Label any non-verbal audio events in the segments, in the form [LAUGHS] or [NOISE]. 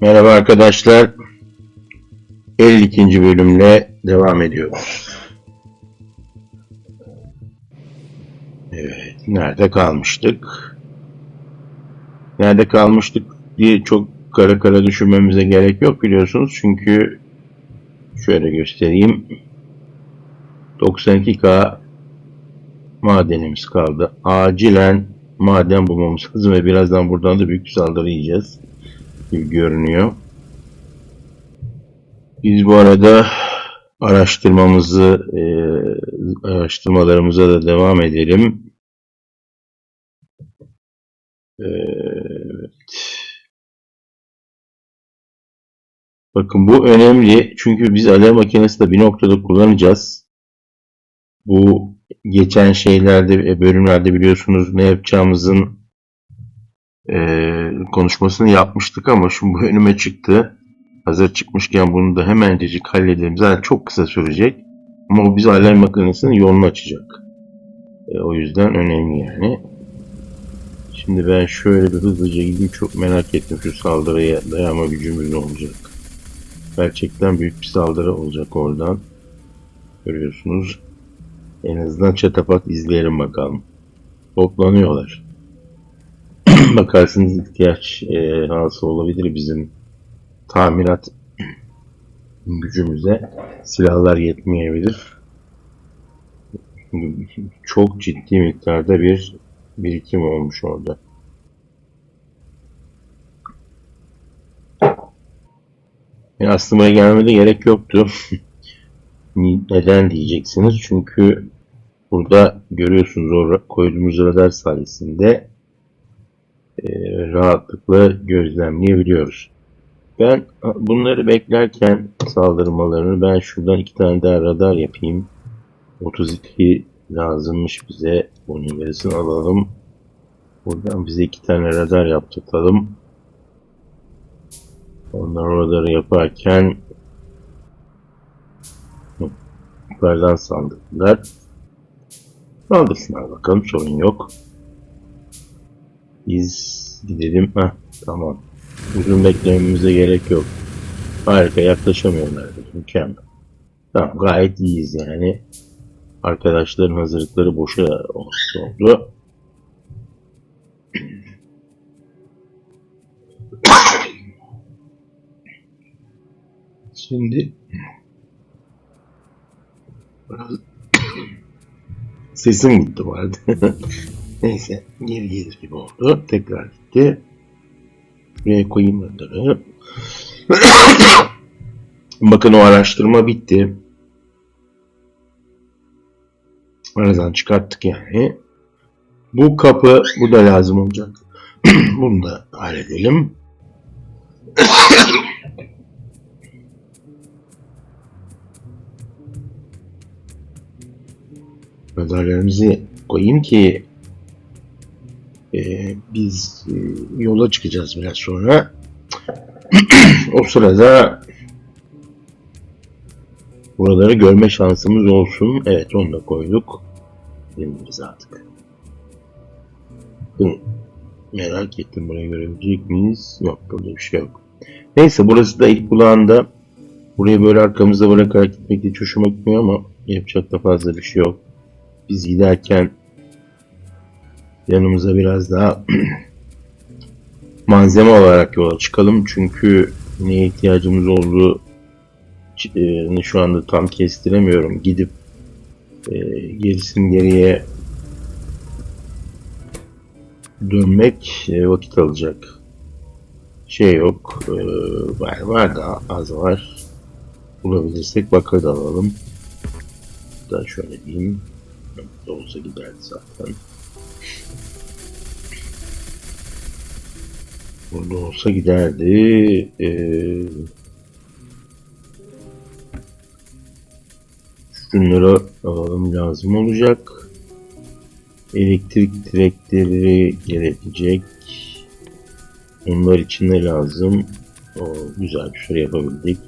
Merhaba arkadaşlar. 52. bölümle devam ediyoruz. Evet, nerede kalmıştık? Nerede kalmıştık diye çok kara kara düşünmemize gerek yok biliyorsunuz. Çünkü şöyle göstereyim. 92K madenimiz kaldı. Acilen maden bulmamız lazım ve birazdan buradan da büyük bir saldırı yiyeceğiz gibi görünüyor. Biz bu arada araştırmamızı, e, araştırmalarımıza da devam edelim. E, Evet. Bakın bu önemli çünkü biz alev makinesi de bir noktada kullanacağız. Bu geçen şeylerde, bölümlerde biliyorsunuz ne yapacağımızın e, konuşmasını yapmıştık ama şimdi bu önüme çıktı. Hazır çıkmışken bunu da hemencecik halledelim. Zaten çok kısa sürecek. Ama o bize alarm makinesinin yolunu açacak. E, o yüzden önemli yani. Şimdi ben şöyle bir hızlıca gideyim. Çok merak ettim şu saldırıya dayanma gücümüz ne olacak. Gerçekten büyük bir saldırı olacak oradan. Görüyorsunuz. En azından çatapat izleyelim bakalım. Toplanıyorlar. Bakarsınız ihtiyaç e, hasıl olabilir bizim tamirat gücümüze. Silahlar yetmeyebilir. Çok ciddi miktarda bir birikim olmuş orada. Yani aslında gelmede gerek yoktu. [LAUGHS] Neden diyeceksiniz? Çünkü burada görüyorsunuz o koyduğumuz radar sayesinde e, rahatlıkla gözlemleyebiliyoruz. Ben bunları beklerken saldırmalarını ben şuradan iki tane daha radar yapayım. 32 lazımmış bize. Bunun yarısını alalım. Buradan bize iki tane radar yaptırtalım. Onlar radarı yaparken yukarıdan saldırdılar. Saldırsınlar bakalım sorun yok. Biz gidelim. Heh, tamam. Uzun beklememize gerek yok. Harika yaklaşamıyorlar. Mükemmel. Tamam gayet iyiyiz yani. Arkadaşların hazırlıkları boşa oldu. [COUGHS] Şimdi [COUGHS] sesim gitti vardı. [LAUGHS] Neyse geri gelir gibi oldu. Tekrar gitti. Buraya koyayım. [COUGHS] Bakın o araştırma bitti. Aradan çıkarttık yani. Bu kapı bu da lazım olacak. [COUGHS] Bunu da halledelim. [COUGHS] Radarlarımızı koyayım ki e, biz e, yola çıkacağız biraz sonra. [CLEARS THROAT] o sırada buraları görme şansımız olsun. Evet onu da koyduk. Bilmiyoruz artık. Merak ettim burayı görebilecek miyiz? Yok burada bir şey yok. Neyse burası da ilk kulağında. Burayı böyle arkamızda bırakarak gitmek hiç hoşuma gitmiyor ama yapacak da fazla bir şey yok. Biz giderken yanımıza biraz daha [CLEARS THROAT] malzeme olarak yola çıkalım. Çünkü neye ihtiyacımız olduğu e, şu anda tam kestiremiyorum. Gidip e, gerisin geriye dönmek e, vakit alacak. Şey yok. Var, var da az var. Bulabilirsek bakır da alalım. Da şöyle diyeyim. Da olsa giderdi zaten. Burada olsa giderdi. Ee, şunları alalım lazım olacak. Elektrik direkleri gerekecek. Onlar için ne lazım? O, güzel bir şey yapabildik.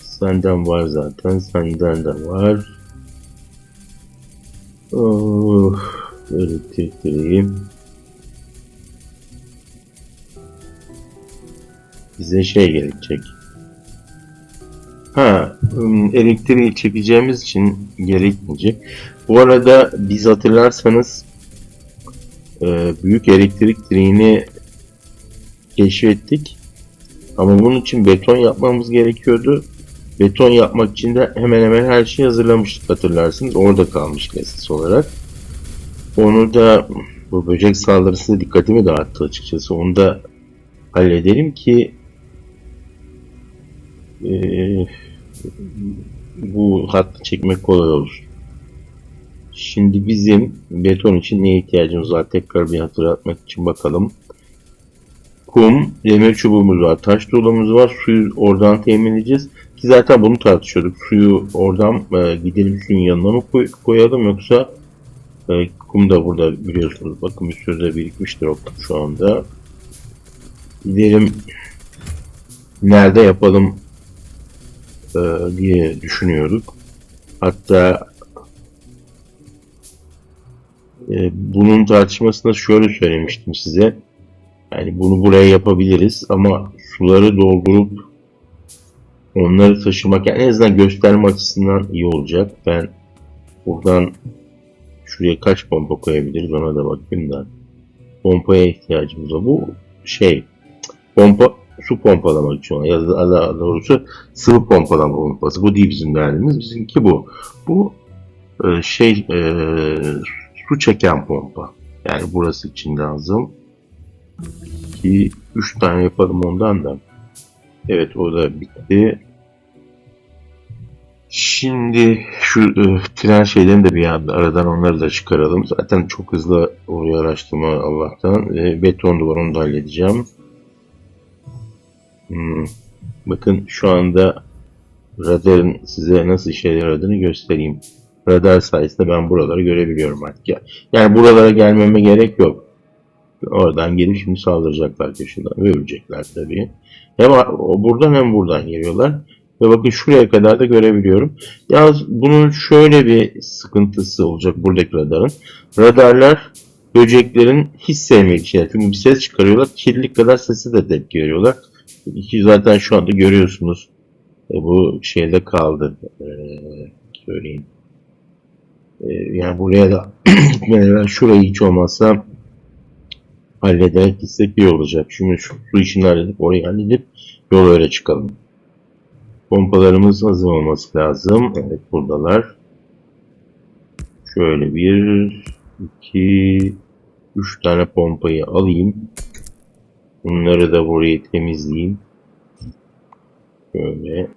Senden var zaten. Senden de var. Oh, elektrik direği. bize şey gerekecek. Ha, elektriği çekeceğimiz için gerekmeyecek. Bu arada biz hatırlarsanız e, büyük elektrik direğini keşfettik. Ama bunun için beton yapmamız gerekiyordu. Beton yapmak için de hemen hemen her şeyi hazırlamıştık hatırlarsınız. Orada kalmış esas olarak. Onu da bu böcek saldırısı dikkatimi dağıttı açıkçası. Onu da halledelim ki eee, bu hattı çekmek kolay olur. Şimdi bizim beton için neye ihtiyacımız var? Tekrar bir hatırlatmak için bakalım. Kum, demir çubuğumuz var, taş dolumuz var. Suyu oradan temin edeceğiz. Ki zaten bunu tartışıyorduk. Suyu oradan e, gidelim suyun yanına mı koy- koyalım yoksa e, kum da burada biliyorsunuz. Bakın bir sürü de birikmiştir o kum şu anda. Gidelim nerede yapalım e, diye düşünüyorduk. Hatta e, bunun tartışmasında şöyle söylemiştim size. Yani bunu buraya yapabiliriz ama suları doldurup onları taşımak yani en azından gösterme açısından iyi olacak. Ben buradan şuraya kaç pompa koyabiliriz ona da bakayım da. Pompaya ihtiyacımız var. Bu şey pompa su pompalamak için ya da doğrusu sıvı pompalama pompası. Bu değil bizim derdimiz. Bizimki bu. Bu e, şey e, su çeken pompa. Yani burası için lazım. Ki 3 tane yapalım ondan da. Evet o da bitti. Şimdi şu e, tren şeylerini de bir anda aradan onları da çıkaralım. Zaten çok hızlı oluyor araştırma Allah'tan. E, beton duvar onu da halledeceğim. Hmm. Bakın şu anda radarın size nasıl işe yaradığını göstereyim. Radar sayesinde ben buraları görebiliyorum artık. Ya- Yani buralara gelmeme gerek yok. Oradan gelip şimdi saldıracaklar köşeden ve ölecekler tabii. Hem buradan hem buradan geliyorlar. Ve bakın şuraya kadar da görebiliyorum. Yalnız bunun şöyle bir sıkıntısı olacak buradaki radarın. Radarlar böceklerin hiç sevmediği şeyler. Çünkü bir ses çıkarıyorlar. Kirlilik kadar sesi de tepki veriyorlar. Ki zaten şu anda görüyorsunuz. E, bu şeyde kaldı. E, söyleyeyim. E, yani buraya da gitmeden [CLEARS THROAT] evvel şurayı hiç olmazsa hallederek gitsek iyi olacak. Şimdi şu su işini halledip orayı halledip yol öyle çıkalım. Pompalarımız hazır olması lazım. Evet buradalar. Şöyle bir, iki, üç tane pompayı alayım. Bunları da burayı temizleyeyim. Şöyle.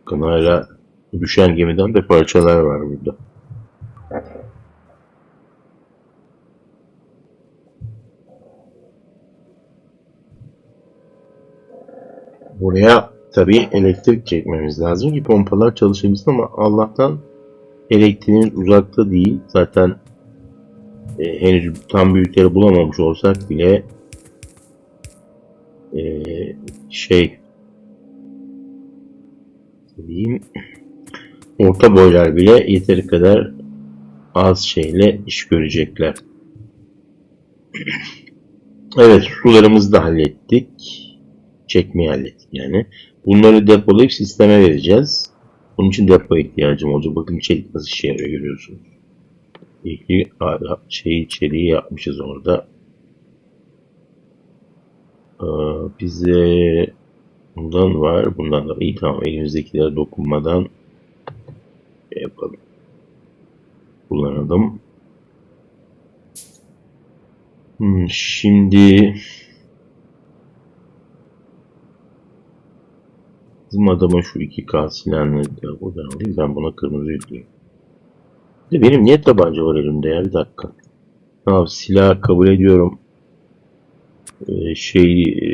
Bakın hala düşen gemiden de parçalar var burada. Buraya tabii elektrik çekmemiz lazım ki pompalar çalışabilsin ama Allah'tan elektriğimiz uzakta değil. Zaten e, henüz tam büyükleri bulamamış olsak bile e, şey diyeyim orta boylar bile yeteri kadar az şeyle iş görecekler. Evet sularımızı da hallettik. Çekmeyi hallettik yani. Bunları depolayıp sisteme vereceğiz. Bunun için depo ihtiyacım olacak. Bakın çelik nasıl işe yarıyor görüyorsunuz. Ki şey içeriği yapmışız orada. Ee, bize bundan var. Bundan da iyi tamam elimizdekilere dokunmadan yapalım. Kullanalım. Hmm, şimdi bizim adama şu 2K silahını da buradan alayım. Ben buna kırmızı yükleyeyim. De benim niye tabanca var elimde ya? Bir dakika. Tamam silah kabul ediyorum. Ee, şey e,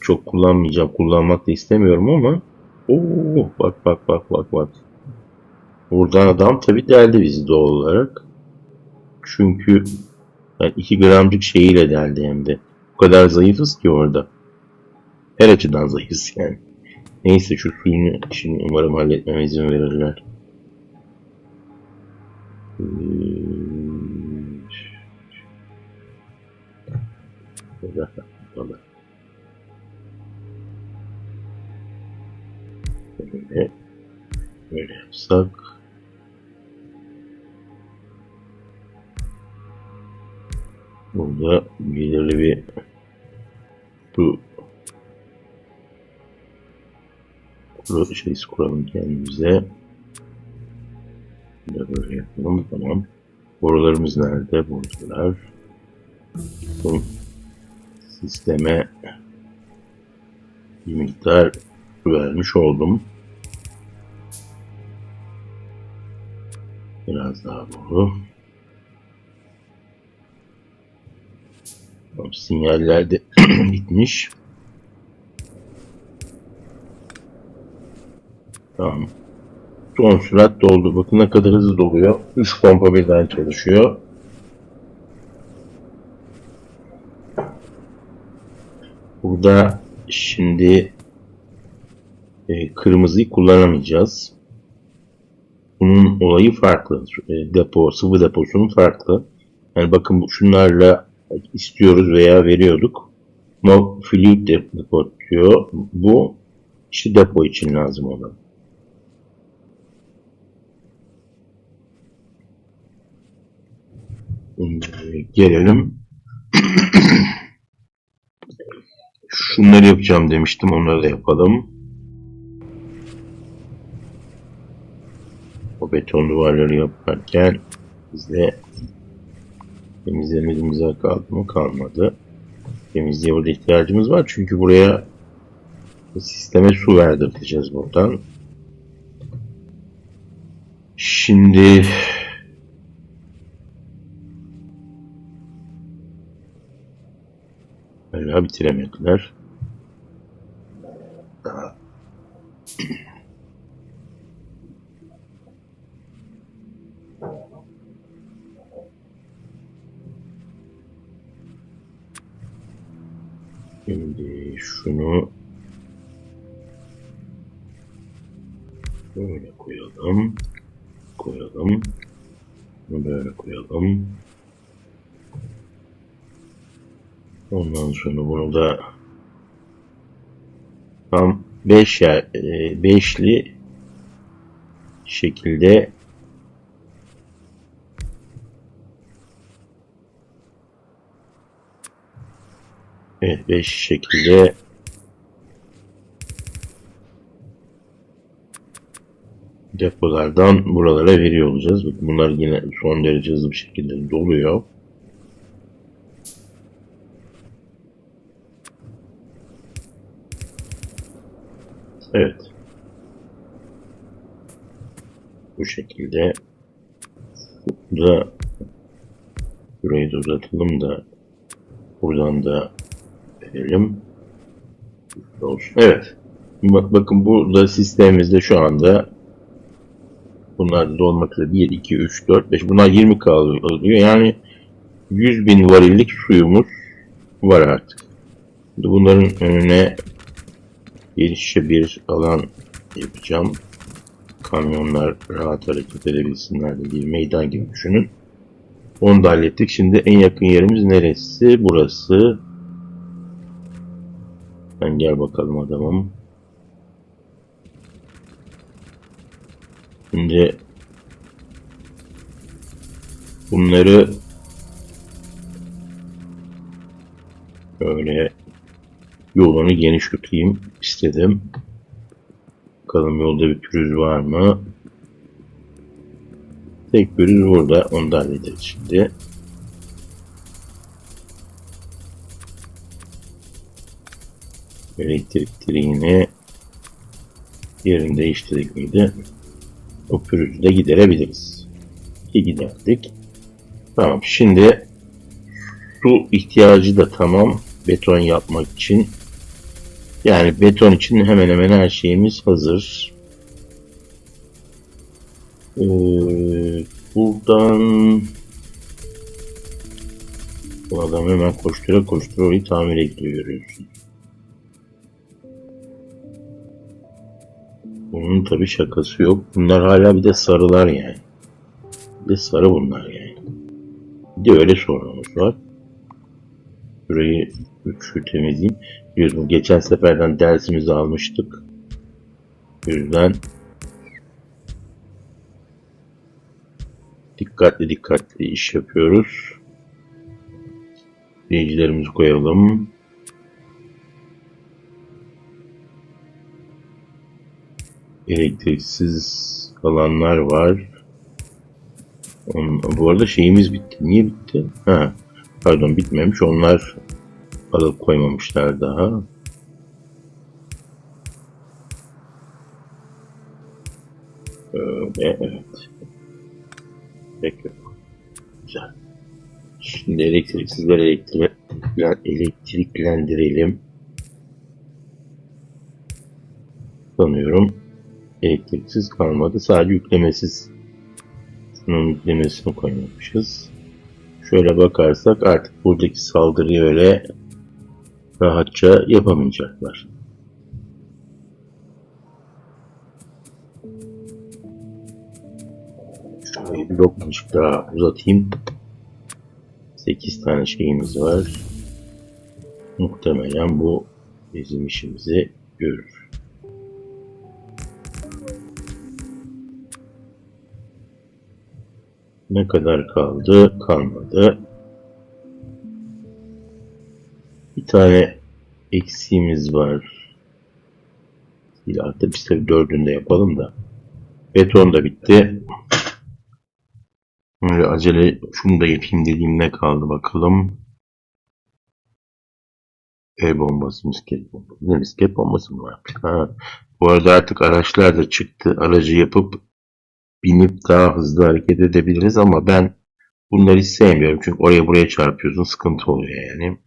çok kullanmayacağım. Kullanmak da istemiyorum ama Oo, bak bak bak bak bak. Buradan adam tabi deldi bizi doğal olarak. Çünkü yani 2 gramcık şeyiyle deldi hem de. O kadar zayıfız ki orada. Her açıdan zayıfız yani. Neyse şu suyunu şimdi umarım halletmeme izin verirler. Ee, Böyle, böyle. Yapsak. Burada belirli bir su kuru şey kuralım kendimize. De böyle yapalım. Tamam. Borularımız nerede? Borular. Sisteme bir miktar vermiş oldum. Biraz daha boru. Sinyaller de [CLEARS THROAT] bitmiş. Tamam. Son sürat doldu. Bakın ne kadar hızlı doluyor. 3 pompa birden çalışıyor. Burada şimdi e, kırmızıyı kullanamayacağız. Bunun olayı farklı. E, depo, sıvı deposunun farklı. Yani bakın şunlarla istiyoruz veya veriyorduk. Ama fluid depo diyor. Bu işte depo için lazım olan. Gelelim. [CLEARS THROAT] Şunları yapacağım demiştim. Onları da yapalım. O beton duvarları yaparken bizde temizlememiz kaldı mı? Kalmadı. Temizliğe burada ihtiyacımız var. Çünkü buraya sisteme su verdirteceğiz buradan. Şimdi Hala bitiremediler. Daha [CLEARS THROAT] Şimdi şunu böyle koyalım. Koyalım. Böyle koyalım. Ondan sonra bunu da tam 5 yer, e, beşli şekilde Evet 5 şekilde depolardan buralara veriyor olacağız. Bunlar yine son derece hızlı bir şekilde doluyor. Evet. Bu şekilde da burayı da uzatalım da buradan da verelim. Olsun. Evet. Bak, bakın burada sistemimizde şu anda bunlar dolmak üzere 1, 2, 3, 4, 5 bunlar 20 kalıyor. Yani 100 bin varillik suyumuz var artık. Bunların önüne genişçe bir alan yapacağım. Kamyonlar rahat hareket edebilsinler diye bir meydan gibi düşünün. Onu da hallettik. Şimdi en yakın yerimiz neresi? Burası. Ben gel bakalım adamım. Şimdi bunları böyle yolunu geniş tutayım istedim. Bakalım yolda bir pürüz var mı? Tek pürüz burada. Onu da hallederiz şimdi. Elektrik direğini yerini değiştirdik miydi? O pürüzü de giderebiliriz. Ki giderdik. Tamam şimdi su ihtiyacı da tamam beton yapmak için. Yani beton için hemen hemen her şeyimiz hazır. Ee, buradan bu adam hemen koştura koştura orayı tamire gidiyor görüyorsun. Bunun tabi şakası yok. Bunlar hala bir de sarılar yani. Bir de sarı bunlar yani. Bir de öyle sorunumuz var. Şurayı şu temizleyeyim. Biliyorsunuz geçen seferden dersimizi almıştık. O yüzden dikkatli dikkatli iş yapıyoruz. Dinleyicilerimizi koyalım. Elektriksiz alanlar var. Bu arada şeyimiz bitti. Niye bitti? Ha, pardon bitmemiş. Onlar alıp koymamışlar daha. Öyle evet. Peki. Güzel. Şimdi elektriksizleri elektri elektriklendirelim. Sanıyorum elektriksiz kalmadı. Sadece yüklemesiz. Şunun yüklemesini koymamışız. Şöyle bakarsak artık buradaki saldırıyı öyle rahatça yapamayacaklar. Şurayı bir lokmacık daha uzatayım. 8 tane şeyimiz var. Muhtemelen bu bizim işimizi görür. Ne kadar kaldı? Kalmadı. Tane eksiğimiz var. İleride biz tabii dördünü de yapalım da. Beton da bitti. Böyle acele şunu da yapayım dediğim ne kaldı bakalım. El bombası, misket bombası. Ne misket bombası mı var? Ha. Bu arada artık araçlar da çıktı. Aracı yapıp binip daha hızlı hareket edebiliriz ama ben bunları hiç sevmiyorum. Çünkü oraya buraya çarpıyorsun. Sıkıntı oluyor yani.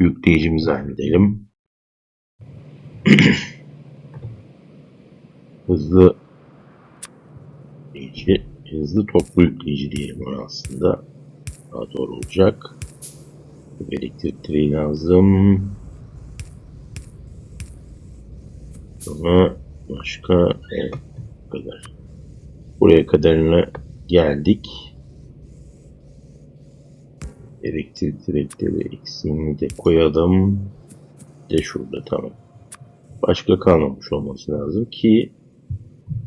Yükleyicimizi halledelim. [CLEARS THROAT] hızlı yükleyici, hızlı toplu yükleyici diyelim ona aslında. Daha doğru olacak. Direği lazım. Sonra başka evet, bu kadar. Buraya kadarına geldik. Elektrik direkleri eksiğini de koyalım. De şurada tamam. Başka kalmamış olması lazım ki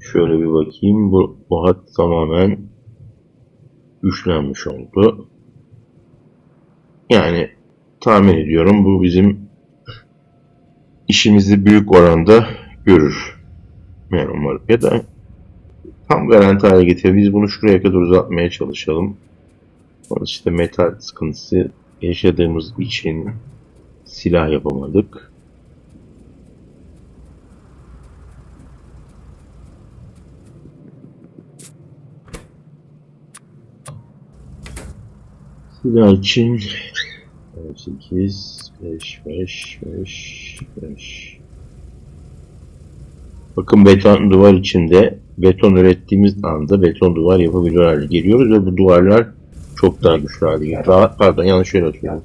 şöyle bir bakayım. Bu, bu hat tamamen güçlenmiş oldu. Yani tahmin ediyorum bu bizim işimizi büyük oranda görür. Yani umarım. Ya da tam garanti hale getirir. Biz bunu şuraya kadar uzatmaya çalışalım. Sonra işte metal sıkıntısı yaşadığımız için silah yapamadık. Silah için 8, 5, 5, 5, 5. Bakın beton duvar içinde beton ürettiğimiz anda beton duvar yapabilir hale geliyoruz ve bu duvarlar çok daha güçlü hale geliyor. Daha, pardon yanlış söylüyorum.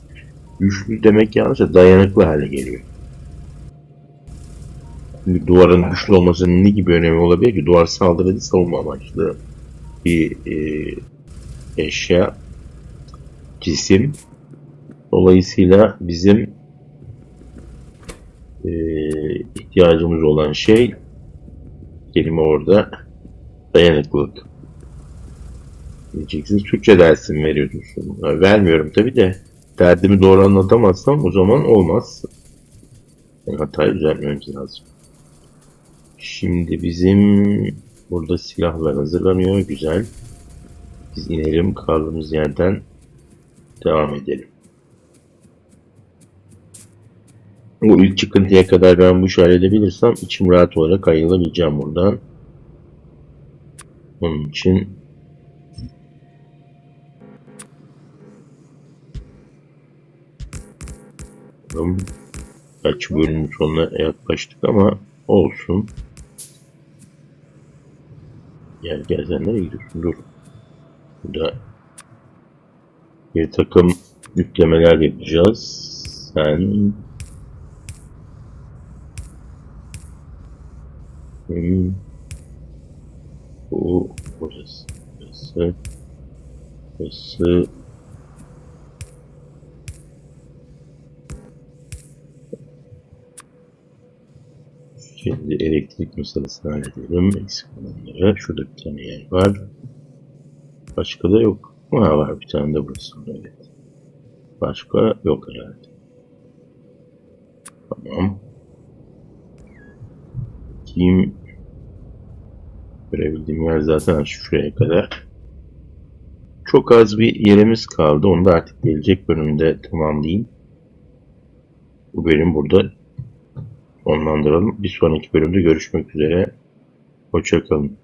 Güçlü demek yanlış da dayanıklı hale geliyor. Şimdi duvarın güçlü olmasının ne gibi önemi olabilir ki? Duvar saldırı savunma amaçlı bir e, eşya, cisim. Dolayısıyla bizim e, ihtiyacımız olan şey kelime orada dayanıklılık. Diyeceksiniz Türkçe dersi mi veriyorsun? Ha, Vermiyorum tabi de derdimi doğru anlatamazsam o zaman olmaz. Yani hatayı düzeltmemiz lazım. Şimdi bizim burada silahlar hazırlanıyor. Güzel. Biz inelim kaldığımız yerden devam edelim. O ilk çıkıntıya kadar ben bu işi halledebilirsem içim rahat olarak ayrılabileceğim buradan. Onun için Bakalım. Kaç bölümün sonuna yaklaştık ama olsun. Gel gel sen nereye gidiyorsun? Dur. Burada bir takım yüklemeler yapacağız. Sen Hmm. Bu burası. Burası. Burası. Şimdi elektrik meselesini halledelim. Eksik olanları. Şurada bir tane yer var. Başka da yok. Ha var bir tane de burası. Evet. Başka yok herhalde. Tamam. Kim görebildiğim yer zaten şuraya kadar. Çok az bir yerimiz kaldı. Onu da artık gelecek bölümde tamamlayayım. Bu bölüm burada sonlandıralım. Bir sonraki bölümde görüşmek üzere. Hoşçakalın.